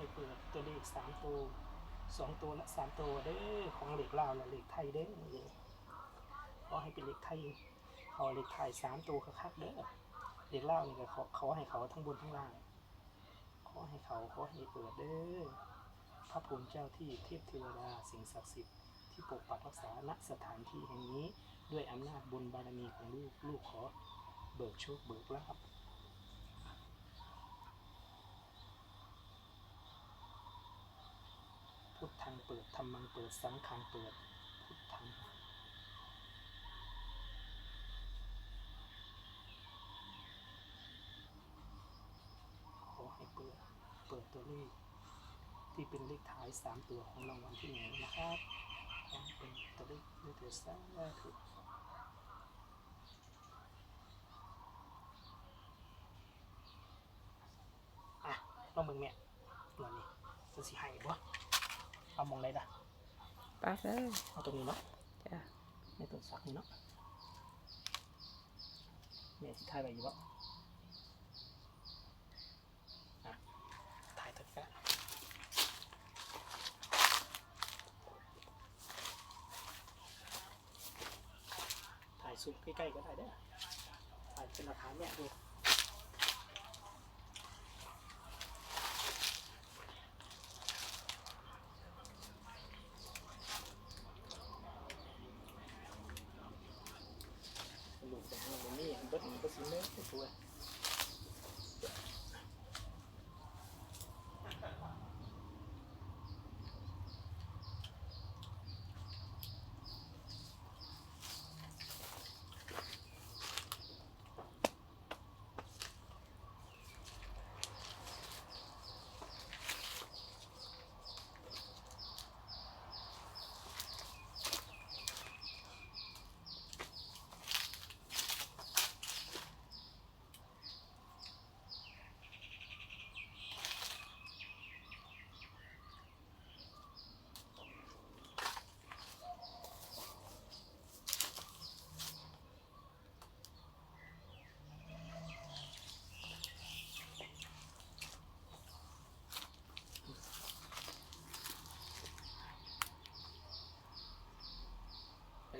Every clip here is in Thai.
ให้เปิดตัวเลขสามตัวสองตัวและสามตัวเด้อของเหลขลาวและเหลขไทยเด้อนี่ขอให้เป็นเหลขไทยเอาเลขไทยสามตัวคักๆเด้อเหลขลาวนี่ก็ขอขอให้เขาทั้งบนทั้งล่าง ขอให้เขาขอให้เปิดเด้อพระภูมิเจ้าที่เทพเทวดาสิ่งศักดิ์สิทธิ์ที่ปกปักรักษาณสถานที่แห่งนี้ ด้วยอำนาจบุญบารมีของลูกลูกขอเบิกโชคเบิกลาภพุทธัง เปิดธรรมังเปิดสังฆังเปิดพุทธังขอให้เปิดเปิดตัวเลขที่เป็นเลขท้ายสามตัวของรางวัลที่หนึ่งนะครับเป็นตัวเลขด้วยเถิดสาธุอะลองเบิ่งแม่หน่อยนี่จะสิให้ บ่เอามองได้ด่ะไปเลยเอาตรงนี้เนาะจ้ะในตัวสักนี่เนาะแม่สิถ่ายไว้อยู่บ่อะถ่ายตัวนี้ก็ได้ถ่ายซูมใกล้ๆก็ได้เด้อถ่ายเป็นหลักฐานแม่ดู ลูกแต่งมันนี่เบิดมันก็สิเนื้อตัว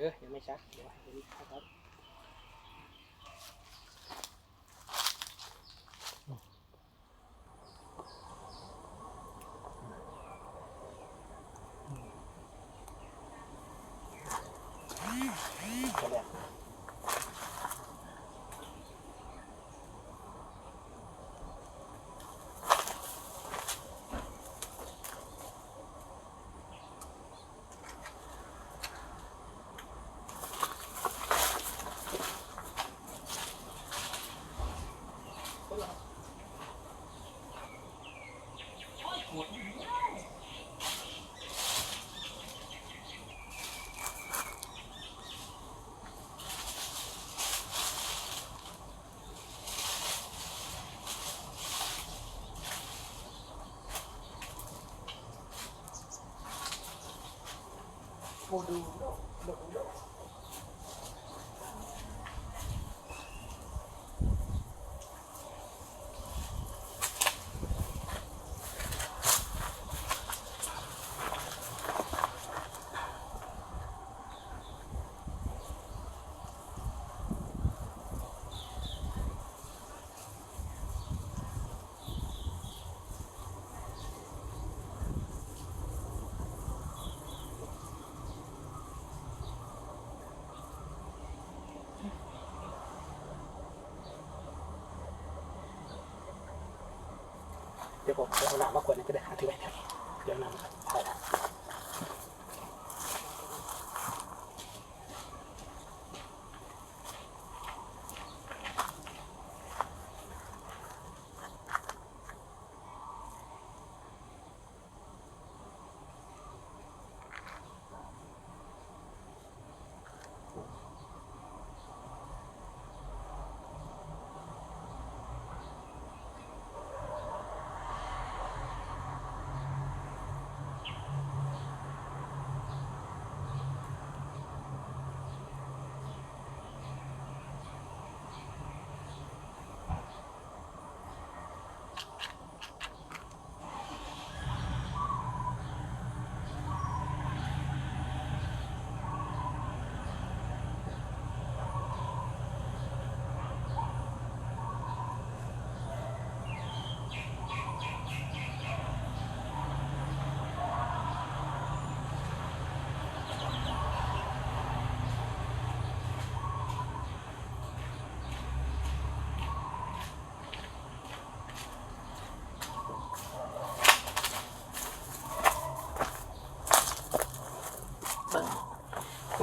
เออ ยังไม่ชัดเดี๋ยวให้ดูครับ โม เดี๋ยวผมจะเอาหลานำมาขวดนึงก็ได้ถือไว้ครับเดี๋ยวนำไปแล้ว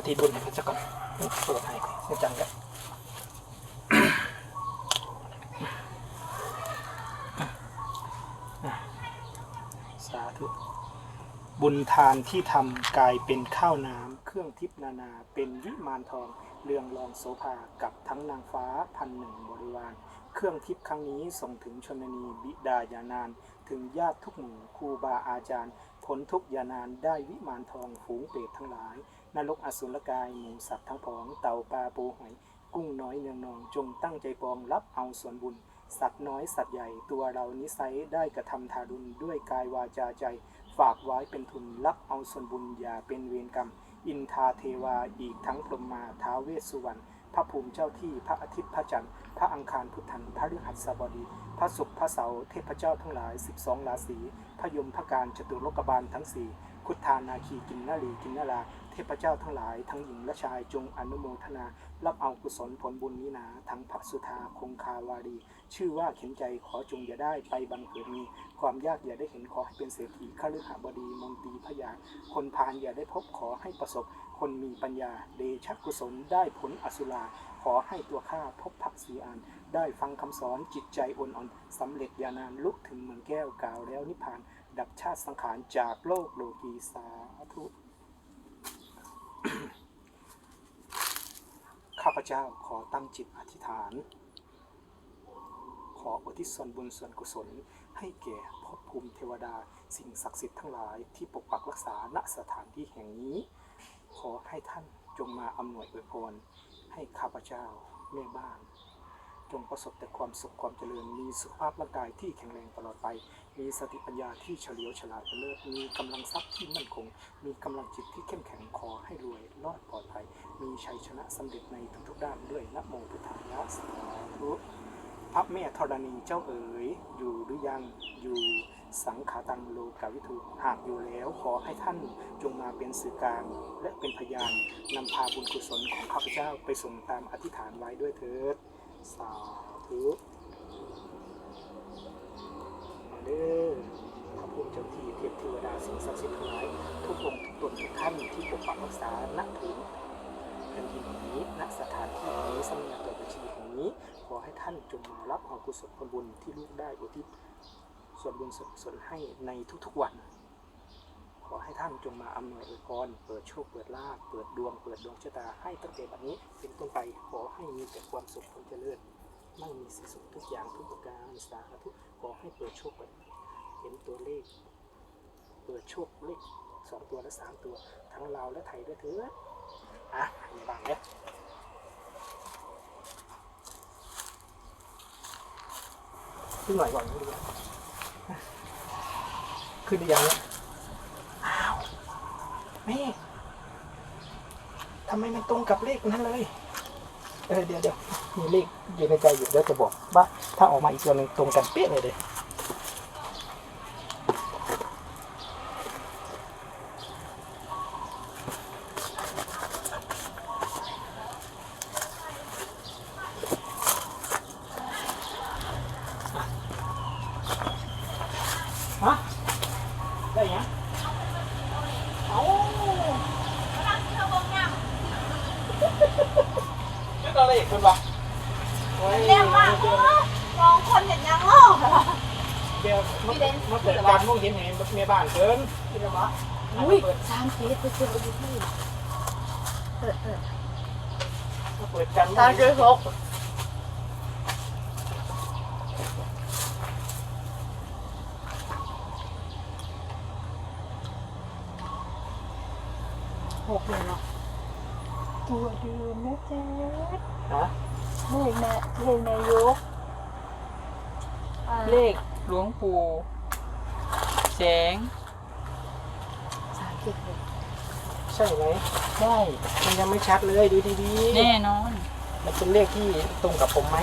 ธิบุญให้พระเจ้าก่อนเปิดให้เสียจังกันสาธุ บุญทานที่ทำกลายเป็นข้าวน้ำเครื่องทิพนานาเป็นวิมานทองเรืองรองโสภากับทั้งนางฟ้าพันหนึ่งบริวาร เครื่องทิพย์ครั้งนี้ส่งถึงชนนีบิดายานาน ถึงญาติทุกหมู่ครูบาอาจารย์พ้นทุกยานานได้วิมานทองฝูงเปรตทั้งหลาย นรกอสุรกายหมูสัตว์ทั้งผองเต่าปลาปูหอย กุ้งน้อยเนืองนอง จงตั้งใจปองรับเอาส่วนบุญ สัตว์น้อยสัตว์ใหญ่ตัวเรานิสัยได้กระทำทารุณด้วยกายวาจาใจ ฝากไว้เป็นทุนรับเอาส่วนบุญอย่าเป็นเวรกรรม อินทาเทวาอีกทั้งพรหมาท้าเวสสุวรรณพระภูมิเจ้าที่พระอาทิตย์พระจันทร์พระอังคารพุทธันพระฤหัสบดี พระศุกร์พระเสาร์เทพเจ้าทั้งหลาย 12 ราศีพยมพระการจตุโลกบาลทั้งสี่ คุทธานาคีกินนารีกินนาราเทพเจ้าทั้งหลายทั้งหญิงและชายจงอนุโมทนา รับเอากุศลผลบุญนี้นาทั้งพระสุธาคงคาวารี ชื่อว่าเข็นใจขอจงอย่าได้ไปบังเกิดมี ความยากอย่าได้เห็นขอให้เป็นเศรษฐีข้าฤหบดีมนตรีพยา คนพาลอย่าได้พบขอให้ประสบ คนมีปัญญา เดชกุศลได้ผลอสุราขอให้ตัวข้าพบพักสีอานได้ฟังคำสอนจิตใจอ่อนอ่อนสำเร็จญานานลุกถึงเมืองแก้วกล่าวแล้วนิพพาน ดับชาติสังขารจากโลกโลกีสาธุข้าพเจ้าขอตั้งจิตอธิษฐาน ขออุทิศส่วนบุญส่วนกุศล ให้แก่ภพภูมิเทวดา สิ่งศักดิ์สิทธิ์ทั้งหลายที่ปกปักรักษาณสถานที่แห่งนี้ ขอให้ท่านจงมาอำนวยอวยพรให้ข้าพเจ้าแม่บ้าน จงประสบแต่ความสุขความเจริญมีสุขภาพร่างกายที่แข็งแรงตลอดไป มีสติปัญญาที่เฉลียวฉลาดเลิศมีกำลังทรัพย์ที่มั่นคง มีกำลังจิตที่เข้มแข็งขอให้รวยรอดปลอดภัย มีชัยชนะสำเร็จในทุกๆด้านด้วยนะโมพุทธายะสาธุพระแม่ธรณีเจ้าเอ๋ยอยู่หรือยังอยู่สังขาตังโลกาวิทูหากอยู่แล้วขอให้ท่านจงมาเป็นสื่อกลางและเป็นพยานนำพาบุญกุศลของข้าพเจ้าไปส่งตามอธิษฐานไว้ด้วยเถิด สาธุมาเด้อพระภูมิเจ้าที่เทพเทวดา สิ่งศักดิ์สิทธิ์ทั้งหลายทุกองค์ทุกตนทุกท่านที่ปกปักรักษาณถึงแผ่นดินนี้ณสถานที่แห่งนี้สำนักตัวบัญชีแห่งนี้ ขอให้ท่านจงมารับเอากุศลผลบุญที่ลูกได้อุทิศส่วนบุญส่วนกุศลให้ในทุกๆวัน ขอให้ท่านจงมาอำนวยอวยพรเปิดโชคเปิดลาภเปิดดวงเปิดดวงชะตาให้ตั้งแต่บัดนี้ เป็นต้นไปขอให้มีแต่ความสุขความเจริญมั่งมีสีสุขทุกอย่างทุกประการสาธุขอให้เปิดโชคเปิดเห็นตัวเลข เปิดโชคเลขสองตัวและสามตัว ทั้งลาวและไทยด้วยเถิดอะมีบางเนี่ยขึ้นหน่อยก่อนดีกว่าขึ้นได้ยังเนี่ยอ้าวแม่ทำไมมันตรงกับเลขนั้นเลยเออเดี๋ยวเดี๋ยวมีเลขอยู่ในใจอยู่เดี๋ยวจะบอกว่าถ้าออกมาอีกตัวหนึ่งตรงกันเป๊ะเลยเลยฮะได้ยังเอา ไม่ต้องอะไรอีกคนวะโอ้ยเรียกว่าโอ้มองคนเห็นยังโง่เหรอเดี๋ยวมาเปิดมาเปิดการมองเห็นเห็นเมียบ้านเกินคิดว่าอุ้ยสามเทสไปเจออยู่ที่เปิดเปิดมาเปิดการมองสามเห็นเจอหกหกเลยเนาะ ตัวเดิมนะจ๊ะฮะเลขแม่เลขนายกอ่าเลขหลวงปู่แสงสามเจ็ดหกใช่ไหมได้มันยังไม่ชัดเลยดูดีแน่นอนๆมันเป็นเลขที่ตรงกับผมไหม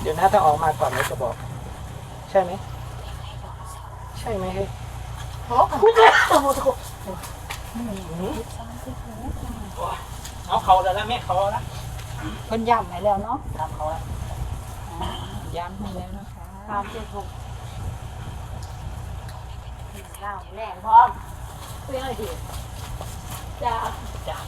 เดี๋ยวนะถ้าออกมาก่อนเราจะบอก ใช่ไหม ใช่ไหมเฮ้ยหกพูดเลยโอ้โหโอ้โหหือสามเจ็ดหก เอาเขาแล้วนะแม่เขาแล้วเพิ่นย้ำให้แล้วเนาะทำเขาแล้วอ่าย้ำให้แล้วนะคะสามเจ็ดหกเล่าแรงพร้อมเพื่อนดิจ้า จ้ะ